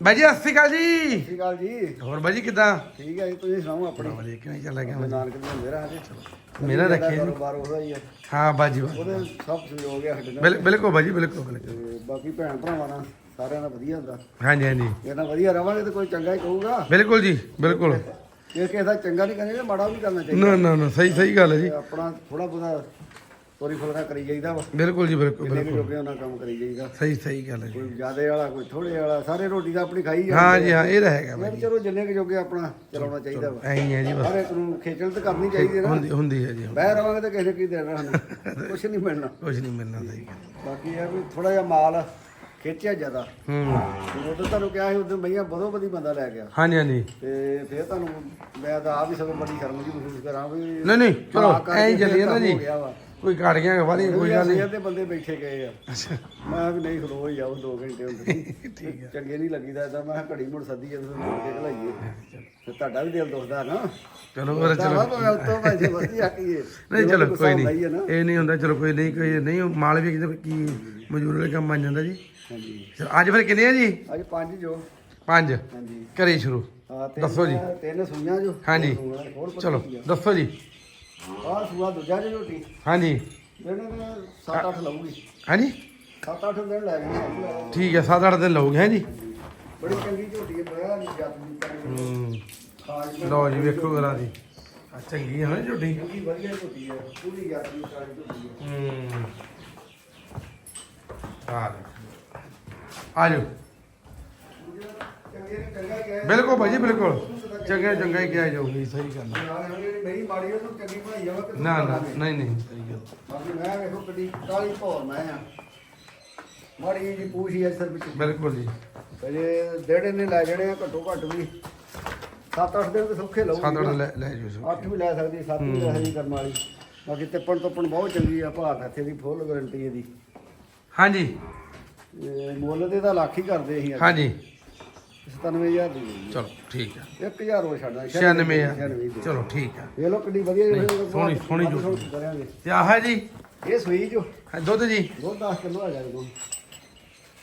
ਬਾਈ ਜੀ ਸਤਿ ਸ਼੍ਰੀ ਅਕਾਲ ਜੀ। ਸ਼੍ਰੀ ਅਕਾਲ ਜੀ। ਹੋਰ ਬਾਈ ਜੀ ਕਿਦਾਂ? ਠੀਕ ਹੈ ਜੀ ਤੁਸੀਂ ਸੁਣਾਓ ਆਪਣੀ? ਵਧੀਆ ਕਿਵੇਂ ਚੱਲ ਗਿਆ ਆਪਣੇ ਨਾਨਕ ਦੇ ਹੁੰਦੇ ਰਹਾ ਜੀ ਮੇਰਾ ਰੱਖਿਆ ਜੀ। ਕਾਰੋਬਾਰ ਉਹਦਾ ਹੀ ਹੈ। ਹਾਂ ਬਾਜੀ ਉਹਦੇ ਸਭ ਸਹਿਯੋਗ ਹੈ ਸਾਡੇ ਨਾਲ। ਬਿਲ- ਬਿਲਕੁਲ ਬਾਜੀ ਬਿਲਕੁਲ ਬਿਲਕੁਲ। ਤੇ ਬਾਕੀ ਭੈਣ ਭਰਾਵਾਂ ਨਾਲ ਸਾਰਿਆਂ ਦਾ ਵਧੀਆ ਹੁੰਦਾ। ਹਾਂਜੀ ਹਾਂਜੀ। ਜੇ ਨਾ ਵਧੀਆ ਰਵਾਂਗੇ ਤਾਂ ਕੋਈ ਚੰਗਾ ਹੀ ਕਹੂਗਾ। ਬਿਲਕੁਲ ਜੀ ਬਿਲਕੁਲ। ਜੇ ਕਿਸੇ ਦਾ ਚੰਗਾ ਨਹੀਂ ਕਹਿੰਦੇ ਮਾੜਾ ਵੀ ਕਰਨਾ ਚਾਹੀਦਾ। ਨਾ ਨਾ ਨਾ ਸਹੀ ਸਹੀ ਗੱਲ ਹੈ ਜੀ। ਤੇ ਆਪਣਾ ਥੋੜਾ ਬਹੁਤਾ ਤੋਰੀ ਫੁਲਕਾ ਕਰੀ ਜਾਈਦਾ ਵਾ। ਬਿਲਕੁਲ ਜੀ ਬਿਲਕੁਲ ਜਿੰਨੇ ਵੀ ਬਿਲਕੁਲ। ਜੋਗੇ ਉਹਨਾਂ ਕੰਮ ਕਰੀ ਜਾਈਦਾ। ਸਹੀ ਸਹੀ ਗੱਲ ਹੈ ਜੀ। ਕੋਈ ਜ਼ਿਆਦੇ ਵਾਲਾ ਕੋਈ ਥੋੜੇ ਵਾਲਾ ਸਾਰੇ ਰੋਟੀ ਦਾ ਆਪਣੀ ਖਾਈ ਹਾਂ ਜੀ ਹਾਂ ਇਹ ਤਾਂ ਹੈਗਾ ਮੈਂ ਬਾਈ ਵੀ ਚਲੋ ਜਿੰਨੇ ਕੁ ਜੋਗੇ ਆਪਣਾ ਚਲਾਉਣਾ ਚਾਹੀਦਾ ਵਾ। ਐਂ ਹੀ ਹੈ ਜੀ ਬਸ। ਹਰ ਇੱਕ ਨੂੰ ਖੇਚਲ ਤਾਂ ਕਰਨੀ ਚਾਹੀਦੀ ਹੈ ਨਾ। ਹੁੰਦੀ ਹੁੰਦੀ ਹੈ ਜੀ ਬਹਿ ਰਵਾਂਗੇ ਤਾਂ ਕਿਸੇ ਨੇ ਕੀ ਦੇਣਾ ਸਾਨੂੰ? ਕੁਛ ਨਹੀਂ ਮਿਲਣਾ। ਕੁਝ ਨਹੀਂ ਮਿਲਣਾ ਸਹੀ ਗੱਲ ਬਾਕੀ ਇਹ ਵੀ ਥੋੜਾ ਜਿਹਾ ਮਾਲ ਖਿੱਚਿਆ ਜ਼ਿਆਦਾ। ਹੂੰ। ਉਹ ਤਾਂ ਤੁਹਾਨੂੰ ਕਿਹਾ ਸੀ ਉਦੋਂ ਮਈਆਂ ਬਦੋ ਬਦੀ ਬੰਦਾ ਲੈ ਗਿਆ। ਹਾਂਜੀ ਹਾਂਜੀ। ਤੇ ਫਿਰ ਤੁਹਾਨੂੰ ਮੈਂ ਤਾਂ ਆਪ ਹੀ ਸਭ ਬੜੀ ਸ਼ਰਮ ਜੀ ਮਹਿਸੂਸ ਕਰਾਂ ਵੀ ਨਹੀਂ ਨਹੀਂ ਚਲੋ ਐਂ ਹੀ ਚੱਲੀਏ ਨਾ ਜੀ। ਹੋ ਗਿਆ ਵਾ। ਕੋਈ ਘੜ ਗਿਆ ਵਾਲੀ ਕੋਈ ਗੱਲ ਨਹੀਂ। ਦੇ ਬੰਦੇ ਬੈਠੇ ਗਏ ਆ। ਅੱਛਾ। ਮੈਂ ਕਿਹਾ ਵੀ ਨਹੀਂ ਖਲੋ ਹੀ ਜਾਓ 2 ਘੰਟੇ ਹੁੰਦੇ ਠੀਕ ਹੈ ਚੰਗੇ ਨਹੀਂ ਲੱਗੀਦਾ ਤਾਂ ਮੈਂ ਕਿਹਾ ਘੜੀ ਮੁੜ ਸੱਦੀ ਜਦੋਂ ਮੁੜ ਕੇ ਘਲਾਈਏ। ਤੇ ਤੁਹਾਡਾ ਵੀ ਦਿਲ ਦੁਖਦਾ ਨਾ। ਚਲੋ ਫਿਰ ਚਲੋ। ਭਾਵੇਂ ਉਤੋਂ ਭਾਵੇਂ ਵਧੀ ਆਕੀਏ ਨਹੀਂ ਚਲੋ ਕੋਈ ਨਹੀਂ। ਇਹ ਨਹੀਂ ਹੁੰਦਾ ਚਲੋ ਕੋਈ ਨਹੀਂ ਕੋਈ ਨਹੀਂ। ਮਾਲ ਵੀ ਕਿਤੇ ਕੀ ਮਜ਼ਦੂਰ ਵਾਲੇ ਕੰਮ ਬਣ ਜਾਂਦਾ ਜੀ। ਹਾਂਜੀ। ਅੱਜ ਫਿਰ ਕਿੰਨੇ ਆ ਜੀ? ਅੱਜ ਪੰਜ ਜੋ। ਪੰਜ। ਹਾਂਜੀ। ਕਰੀ ਸ਼ੁਰੂ। ਦੱਸੋ ਜੀ। ਤਿੰਨ ਸੂਈਆਂ ਜੋ। ਹਾਂਜੀ। ਚਲੋ ਆ। ਦੱਸੋ ਜੀ। ਆਹ ਸੂਆ ਦੂਜਾ ਜੀ ਝੋਟੀ ਹਾਂਜੀ। ਇਹਨੇ ਮੈਂ 7-8 ਲਊਗੀ। ਹਾਂਜੀ। 7-8 ਦਿਨ ਲੈ ਗਈ। ਠੀਕ ਹੈ 7-8 ਦਿਨ ਲਓਗੇ ਹੈ ਜੀ ਬੜੀ ਚੰਗੀ ਝੋਟੀ ਹੈ ਬੜਾ ਨਹੀਂ ਜੱਤ ਦੀ ਕਰੀ ਲਓ ਜੀ ਵੇਖੋ ਦੀ। ਆ ਚੰਗੀ ਹੈ ਨਾ ਝੋਟੀ। ਚੰਗੀ ਵਧੀਆ ਝੋਟੀ ਹੈ ਪੂਰੀ ਜੱਤ ਦੀ ਕਾਲੀ ਝੋਟੀ ਹੈ। ਹੂੰ। ਆ ਆ ਜਾਓ। ਬਿਲਕੁਲ ਭਾਜੀ ਬਿਲਕੁਲ। ਚੰਗਾ ਚੰਗਾ ਹੀ ਕਿਹਾ ਜਾਊਗੀ। ਸਹੀ ਗੱਲ ਨਾ ਨਾ ਨਹੀਂ। ਨਹੀਂ ਸਹੀ ਗੱਲ ਬਾਕੀ ਮੈਂ ਵੇਖੋ ਕਦੀ ਕਾਲੀ ਭੌਰ ਮੈਂ ਆ। ਮਾੜੀ ਜੀ ਪੂਛੀ ਅਸਰ ਵਿੱਚ। ਬਿਲਕੁਲ ਜੀ। ਅਜੇ ਡੇਢ ਨੇ ਲੈ ਜਣੇ ਆ ਘੱਟੋ ਘੱਟ ਵੀ। 7-8 ਦਿਨ ਤੇ ਸੁੱਖੇ ਲਊਗੀ 7-8 ਲੈ ਲੈ ਜਾਓ ਅੱਠ ਵੀ ਲੈ ਸਕਦੀ ਸੱਤ ਵੀ ਲੈ ਸਕਦੀ ਕਰਨ ਵਾਲੀ। ਬਾਕੀ ਤਿੱਪਣ ਤੋਪਣ ਬਹੁਤ ਚੰਗੀ ਆ ਭਾਰਤ ਇੱਥੇ ਦੀ ਫੁੱਲ ਗਾਰੰਟੀ ਇਹਦੀ। ਹਾਂਜੀ। ਇਹ ਮੁੱਲ ਤੇ ਤਾਂ ਲੱਖ ਹੀ ਕਰਦੇ ਅਸੀਂ ਅੱਜ। ਹਾਂਜੀ। 97000 ਦੀ ਲਈ ਚਲੋ ਠੀਕ ਹੈ 1000 ਹੋ ਛੱਡਣਾ 96000 ਚਲੋ ਠੀਕ ਹੈ ਇਹ ਲੋ ਕਿੰਨੀ ਵਧੀਆ ਜਿਹੜੀ ਨਹੀਂ, ਸੋਹਣੀ- ਸੋਹਣੀ ਵੱਧ ਝੋਟੀ। ਕਰਾਂਗੇ। ਤੇ ਆਹ ਹੈ ਜੀ? ਇਹ ਸੂਈ ਜੋ। ਹਾਂ, ਦੁੱਧ ਜੀ। ਦੁੱਧ 10 ਕਿਲੋ ਆ ਜਾਏਗਾ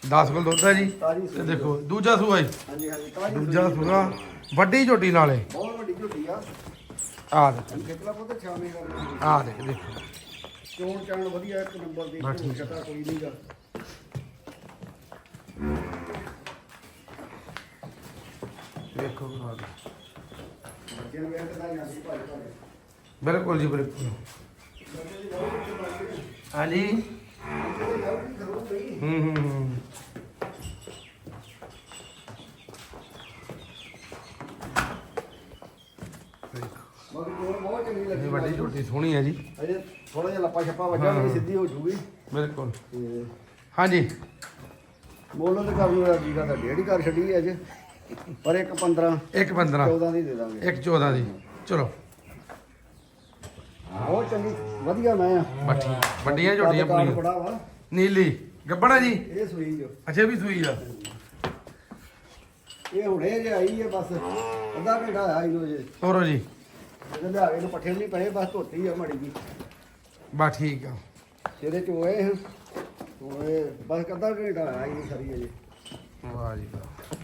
10 ਕਿਲੋ ਦੁੱਧ ਹੈ ਜੀ। ਤਾਜੀ ਤੇ ਸੂਈ ਦੇਖੋ ਦੂਜਾ ਸੂਆ ਜੀ। ਹਾਂਜੀ ਹਾਂਜੀ ਤਾਜੀ ਦੂਜਾ ਸੂਆ ਵੱਡੀ ਝੋਟੀ ਨਾਲੇ। ਬਹੁਤ ਵੱਡੀ ਝੋਟੀ ਆ। ਆ ਦੇਖ। ਕਿਤਲਾ ਪੁੱਤ ਛਾਵੇਂ ਕਰਨੀ ਆ ਦੇਖ ਦੇਖੋ। ਚੋਣ ਚਾਣ ਵਧੀਆ ਇੱਕ ਨੰਬਰ ਦੀ ਬਸ ਠੀਕ ਛਟਾ ਕੋਈ ਨਹੀਂਗਾ ਦੇਖੋ ਆ ਦੇਖ। ਬੱਚਿਆਂ ਨੂੰ ਵੇਖ ਤਾਂ ਜਾਂਦੀ ਭਾਈ ਭਾਈ। ਬਿਲਕੁਲ ਜੀ ਬਿਲਕੁਲ। ਹਾਂਜੀ। ਹੂੰ ਹੂੰ ਬਹੁਤ ਚੰਗੀ ਇਹ ਲੱਗੀ ਵੱਡੀ ਝੋਟੀ ਸੋਹਣੀ ਹੈ ਜੀ। ਅਜੇ ਥੋੜਾ ਜਿਹਾ ਲੱਪਾ ਛੱਪਾ ਵੱਜਾ ਹਾਂ। ਵੀ ਸਿੱਧੀ ਹੋ ਜੂਗੀ ਬਿਲਕੁਲ। ਤੇ ਹਾਂਜੀ। ਮੁੱਲ ਤੇ ਕਰ ਲੂਗਾ ਜੀ ਦਾ ਡੇਢ ਹੀ ਕਰ ਛੱਡੀ ਅੱਜ। ਪਰ ਇੱਕ 15 ਇੱਕ 15 14 ਦੀ ਦੇ ਦਾਂਗੇ। ਇੱਕ 14 ਦੀ। ਚਲੋ। ਬਹੁਤ ਚੰਗੀ ਵਧੀਆ ਮੈਂ ਆ। ਬੱਠੀ ਵੱਡੀਆਂ ਝੋਟੀਆਂ ਪੂਰੀਆਂ। ਬੜਾ ਵਾ। ਨੀਲੀ। ਗੱਬੜਾ ਜੀ? ਇਹ ਸੂਈ ਜੋ ਅੱਛਾ ਇਹ ਵੀ ਸੂਈ ਆ। ਇਹ ਹੁਣੇ ਜੇ ਆਈ ਹੈ ਬਸ ਅੱਧਾ ਘੰਟਾ ਆਇਆ ਇਹਨੂੰ ਜੇ ਤੋਰੋ ਜੀ? ਇਹਦੇ ਲਿਆ ਇਹਨੂੰ ਪੱਠੇ ਨਹੀਂ ਪਏ ਬਸ ਧੋਤੀ ਆ ਮੜੀ ਜੀ। ਬਾ ਠੀਕ ਆ। ਸਿਰੇ ਚੋਏ ਹੋਏ ਬਸ ਅੱਧਾ ਘੰਟਾ ਆਇਆ ਇਹਨੂੰ ਸਰੀ ਅਜੇ। ਵਾਹ ਜੀ ਵਾਹ।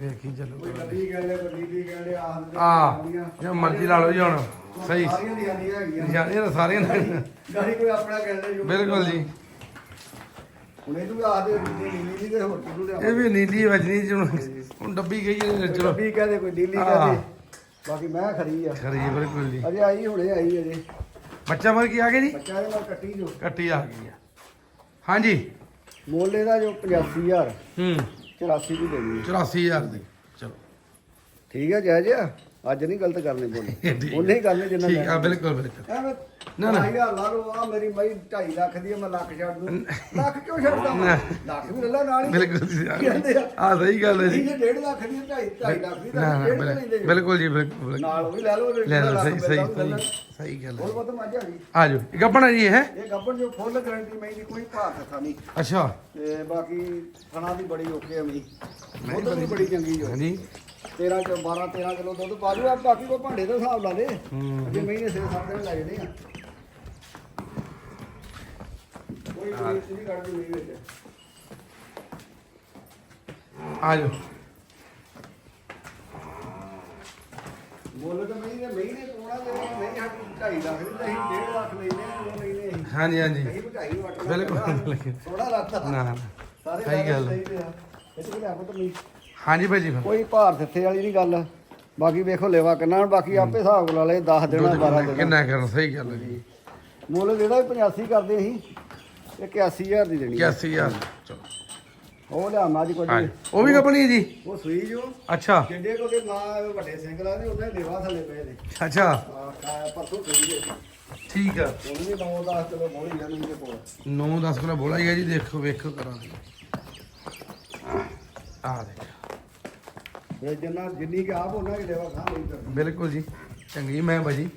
ਵੇਖੀ ਚੱਲੋ ਕੋਈ ਗੱਡੀ ਕਹਿੰਦੇ ਕੋਈ ਨੀਲੀ ਕਹਿੰਦੇ ਆਹ ਆ ਜੋ ਮਰਜ਼ੀ ਲਾ ਲਓ ਜੀ ਹੁਣ ਸਹੀ। ਸਾਰੀਆਂ ਦੀਆਂ ਦੀਆਂ ਹੈਗੀਆਂ ਨਿਸ਼ਾਨ ਇਹ ਤਾਂ ਸਾਰੀਆਂ ਨੇ। ਗਾੜੀ ਕੋਈ ਆਪਣਾ ਕਹਿੰਦੇ ਜੋ ਬਿਲਕੁਲ ਜੀ। ਹੁਣ ਇਹਨੂੰ ਵੀ ਆਖਦੇ ਨੀਲੀ ਨੀਲੀ ਤੇ ਹੋਰ ਕਿਹਨੂੰ ਲਿਆ ਇਹ ਵੀ ਨੀਲੀ ਵਜਨੀ ਜੀ ਹੁਣ। ਡੱਬੀ ਗਈ ਹੈ ਚਲੋ ਵੀ ਕਹਦੇ ਕੋਈ ਨੀਲੀ ਹਾਂ। ਕਹਦੇ ਬਾਕੀ ਮੈਂ ਖਰੀ ਆ। ਖਰੀ ਹੈ ਬਿਲਕੁਲ ਜੀ। ਅਜੇ ਆਈ ਹੁਣੇ ਆਈ ਅਜੇ। ਬੱਚਾ ਮਰ ਕੀ ਆ ਗਿਆ ਜੀ? ਬੱਚਾ ਦੇ ਨਾਲ ਕੱਟੀ ਜੋ। ਕੱਟੀ ਆ। ਗਈ ਆ ਹਾਂਜੀ। ਮੋਲੇ ਦਾ ਜੋ 85000 ਹੂੰ। 84 ਦੀ ਦੇਣੀ 84000 ਦੀ। ਚਲੋ। ਠੀਕ ਹੈ ਜੈ ਜੈ ਅੱਜ ਨਹੀਂ ਗਲਤ ਕਰਨੇ ਬੋਲੇ। ਉਹਨੇ ਹੀ। ਕਰਨੇ ਜਿੰਨਾ ਠੀਕ ਆ ਬਿਲਕੁਲ ਬਿਲਕੁਲ। ਐਵੇਂ ਨਾ, ਨਾ। ਨਾ ਲਾ ਲਓ ਆ ਮੇਰੀ ਮਈ 2.5 ਲੱਖ ਦੀ ਆ, ਮੈਂ ਲੱਖ ਛੱਡ ਦੂੰ। ਲੱਖ ਕਿਉਂ ਛੱਡਦਾ ਮੈਂ? ਨਾ। ਲੱਖ ਵੀ ਲੈ ਲਾ ਨਾਲ ਹੀ। ਬਿਲਕੁਲ ਜੀ ਕਹਿੰਦੇ ਆ ਆ ਸਹੀ ਗੱਲ ਹੈ ਜੀ। ਜੇ 1.5 ਲੱਖ ਦੀ 2.5 ਲੱਖ ਦੀ ਨਾ ਤਾਂ ਨਾ ਡੇਢ ਲੈਂਦੇ ਜੋ। ਬਿਲਕੁਲ ਜੀ ਬਿਲਕੁਲ ਬਿਲਕੁਲ। ਨਾਲ ਉਹ ਵੀ ਲੈ ਲਓ ਲੈ ਲਓ ਸਹੀ ਸਹੀ ਲੈ ਸਹੀ ਸਹੀ ਗੱਲ ਹੋਰ ਹੈ ਬਹੁਤ ਮੱਝ ਆ ਗਈ ਆ ਜਾਓ। ਇਹ ਗੱਪਣਾ ਜੀ ਇਹ ਹੈ? ਇਹ ਗੱਬਰ ਜੋ ਫੁੱਲ ਗਰੰਟੀ ਮੈਂ ਦੀ ਕੋਈ ਭਾਰ ਥਾ ਨਹੀਂ। ਅੱਛਾ। ਤੇ ਬਾਕੀ ਥਣਾ ਦੀ ਬੜੀ ਓਕੇ ਆ ਮੇਰੀ। ਵੀ ਬੜੀ ਚੰਗੀ ਜੋ ਹਾਂਜੀ। 13 ਚ 12 13 ਕਿਲੋ ਦੁੱਧ ਪਾ ਜੂ ਆ ਬਾਕੀ ਕੋ ਭਾਂਡੇ ਦਾ ਹਿਸਾਬ ਲਾ ਦੇ ਹੂੰ। ਅਜੇ ਮਹੀਨੇ ਸੇ ਸੱਤ ਦਿਨ ਲੱਗ ਜਾਣੇ ਆ। ਕੋਈ ਕੋਈ ਨਹੀਂ ਕੱਢ ਨਹੀਂ ਵਿੱਚ। ਆ ਜਾਓ। ਮੁੱਲ ਤਾਂ ਮਹੀਂ ਦੇ ਮਹੀਂ ਨੇ ਕੋਣਾ ਦੇ ਨਹੀਂ ਸਾਡੀ ਢਾਈ ਲੱਖ ਦੀ ਤਾਂ ਅਸੀਂ 1.5 ਲੱਖ ਲੈਨੇ ਆ ਉਹ ਲੈਨੇ ਅਸੀਂ ਹਾਂਜੀ ਹਾਂਜੀ। ਵਟ। ਬਿਲਕੁਲ। ਸੋਹਣਾ ਲੱਗਦਾ ਨਾ ਨਾ। ਸਾਰੇ ਸਹੀ ਗੱਲ। ਇਹ ਤੇ ਲਿਆ ਪੁੱਤ ਨਹੀਂ ਹਾਂਜੀ ਭਾਈ ਜੀ ਕੋਈ ਭਾਰ ਦਿੱਥੇ ਵਾਲੀ ਨਹੀਂ ਗੱਲ। ਬਾਕੀ ਵੇਖੋ ਲੈਵਾ ਕਿੰਨਾ ਬਾਕੀ ਆਪੇ ਹਿਸਾਬ ਲਾ ਲਏ 10 ਦੇਣਾ 12 ਦੇਣਾ। ਕਿੰਨਾ ਕਰਨ ਸਹੀ ਗੱਲ ਹੈ ਜੀ। ਮੁੱਲ ਜਿਹੜਾ ਵੀ 85 ਕਰਦੇ ਇਹ 81000 ਦੀ ਦੇਣੀ ਆ। 81000 ਚਲੋ। ਉਹ ਲਿਆ ਕੁਝ ਹਾਂਜੀ। ਉਹ ਵੀ ਕੰਪਨੀ ਹੈ ਜੀ? ਉਹ ਸੂਈ ਜੋ ਅੱਛਾ। ਜਿੱਡੇ ਕੋ ਦੇ ਨਾ ਵੱਡੇ ਸਿੰਗਲ ਨੇ ਉਹਦੇ ਲੈਵਾ ਥੱਲੇ ਪਏ ਨੇ। ਅੱਛਾ। ਕਾ- ਪਰਸੋਂ ਸੂਈ ਜੇ। ਠੀਕ ਆ। ਉਹਨੂੰ ਵੀ 9 10 ਕਿਲੋ ਬੋਲੀ ਜਾਂਦੀ ਦੇ ਕੋਲ। 9 10 ਕਿਲੋ ਬੋਲਾ ਹੀ ਹੈ ਜੀ ਦੇਖੋ ਵੇਖੋ ਕਰਾਂ ਆ ਦੇਖ। ਇਹ ਜਿੰਨਾ ਜਿੰਨੀ ਕਿ ਆਪ ਉਹਨਾਂ ਕਿ ਲੈਵਾ ਖਾਂ ਲਈ ਕਰਦੀ ਬਿਲਕੁਲ ਜੀ ਚੰਗੀ ਮੈਂ ਭਾਜੀ।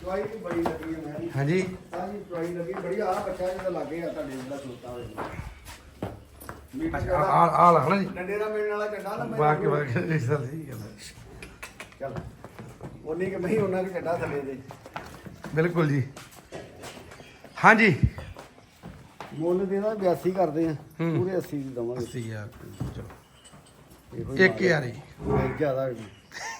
ਚੁਆਈ ਵੀ ਬੜੀ ਲੱਗੀ ਹੈ ਮੈਂ ਹਾਂਜੀ। ਸਾਰੀ ਚੁਆਈ ਲੱਗੀ ਬੜੀ ਆ ਬੱਚਾ ਜਿਹਦਾ ਲੱਗੇ ਆ ਤੁਹਾਡੇ ਜਿਹੜਾ ਸੁੱਤਾ ਹੋਵੇ ਆ ਜਿਹੜਾ ਆ ਆ ਲੱਗਣਾ ਜੀ। ਡੰਡੇ ਦਾ ਮਿਲਣ ਵਾਲਾ ਚੱਡਾ ਨਾ ਮੈਂ ਵਾਕੇ ਵਾਕੇ ਇਹ ਸਰ ਸਹੀ ਗੱਲ ਹੈ। ਚੱਲ ਉਹਨੀ ਕਿ ਨਹੀਂ ਉਹਨਾਂ ਕਿ ਚੱਡਾ ਥੱਲੇ ਦੇ। ਬਿਲਕੁਲ ਜੀ। ਹਾਂਜੀ। ਮੁੱਲ ਦੇ ਦਾ 82 ਕਰਦੇ ਆ। ਪੂਰੇ 80 ਦੀ ਦਵਾਂਗੇ। 80000 ਚਲੋ ਇਹੋ ਹੀ ਇੱਕ ਯਾਰ ਹੀ। ਨਹੀਂ ਜ਼ਿਆਦਾ ਹੀ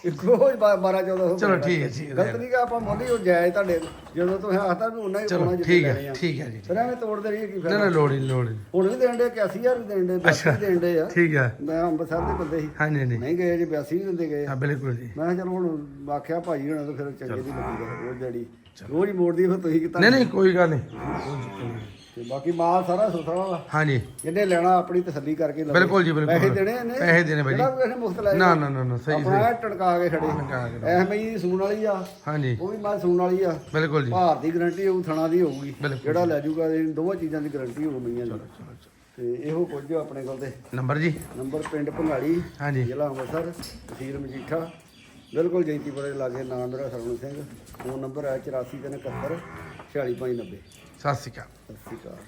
12 14 ਚਲੋ ਠੀਕ ਹੈ, ਠੀਕ ਹੈ। ਗਲਤ ਨਹੀਂ ਕਿ ਆਪਾਂ ਮੋਦੀ ਉਹ ਜਾਇਜ਼ ਤੁਹਾਡੇ ਜਦੋਂ ਤੁਸੀਂ ਆਖਦਾ ਵੀ ਉਹਨਾਂ ਹੀ ਚਲੋ ਪਾਉਣਾ ਠੀਕ ਹੈ ਆ। ਠੀਕ ਹੈ ਜੀ ਫਿਰ ਐਵੇਂ ਤੋੜਦੇ ਰਹੀਏ ਕੀ ਨਾ ਨਾ ਫਾਇਦਾ। ਲੋੜ ਹੀ ਲੋੜ ਹੀ ਹੁਣ ਵੀ ਦੇਣ ਦੇ 81000 ਵੀ ਦੇਣ ਦੇ 82 ਦੇਣ ਦੇ ਆ। ਠੀਕ ਹੈ। ਮੈਂ ਅੰਮ੍ਰਿਤਸਰ ਦੇ ਬੰਦੇ ਸੀ। ਹਾਂਜੀ ਹਾਂਜੀ। ਨਹੀਂ ਗਏ ਜੇ 82 ਵੀ ਦਿੰਦੇ ਗਏ। ਹਾਂ ਬਿਲਕੁਲ ਜੀ। ਮੈਂ ਕਿਹਾ ਚਲ ਹੁਣ ਆਖਿਆ ਭਾਈ ਹੋਣਾ ਤਾਂ ਫਿਰ ਚੰਗੇ ਦੀ ਲੱਗੀ ਉਹ ਜਿਹੜੀ ਰੋਜ਼ ਮੋੜਦੀ ਫਿਰ ਤੁਸੀਂ ਕੀਤਾ ਨਹੀਂ ਨਹੀਂ ਕੋਈ ਗੱਲ ਨਹੀਂ। ਤੇ ਬਾਕੀ ਮਾਲ ਸਾਰਾ ਸੁਥਰਾ ਵਾ। ਹਾਂਜੀ। ਜਿਹਨੇ ਲੈਣਾ ਆਪਣੀ ਤਸੱਲੀ ਕਰਕੇ ਲਵੇ। ਬਿਲਕੁਲ ਜੀ, ਬਿਲਕੁਲ। ਪੈਸੇ ਦੇਣੇ ਇਹਨੇ? ਪੈਸੇ ਦੇਣੇ ਬਾਈ ਜੀ। ਇਹਨੇ ਮੁਫਤ ਲਾਇਆ ਨਾ ਨਾ ਨਾ ਨਾ ਸਹੀ ਆਪਣਾ ਸਹੀ। ਇਹ ਟੜਕਾ ਕੇ ਖੜੇ। ਟੜਕਾ ਕੇ ਐ ਮਈ ਸੂਣ ਵਾਲੀ ਆ। ਹਾਂਜੀ। ਉਹ ਵੀ ਮੈਂ ਸੂਣ ਵਾਲੀ ਆ। ਬਿਲਕੁਲ ਜੀ। ਭਾਰ ਦੀ ਗਾਰੰਟੀ ਹੋਊ ਥਣਾ ਦੀ ਹੋਊਗੀ। ਜਿਹੜਾ ਲੈ ਜਾਊਗਾ ਇਹ ਦੋਵਾਂ ਚੀਜ਼ਾਂ ਦੀ ਗਾਰੰਟੀ ਹੋਊ ਮਈਆਂ ਦੀ। ਤੇ ਇਹੋ ਕੁਝ ਆਪਣੇ ਕੋਲ ਤੇ। ਨੰਬਰ ਜੀ? ਨੰਬਰ ਪਿੰਡ ਭੰਗਾੜੀ ਹਾਂਜੀ। ਜ਼ਿਲ੍ਹਾ ਅੰਮ੍ਰਿਤਸਰ ਤਹਿਸੀਲ ਮਜੀਠਾ। ਬਿਲਕੁਲ ਜੈਂਤੀਪੁਰੇ ਲਾਗੇ ਨਾਮ ਮੇਰਾ ਸਰਵਣ ਸਿੰਘ। ਫੋਨ ਨੰਬਰ ਹੈ 84 371 46590 ਸਤਿ ਸ਼੍ਰੀ ਅਕਾਲ। ਸਤਿ ਸ਼੍ਰੀ ਅਕਾਲ।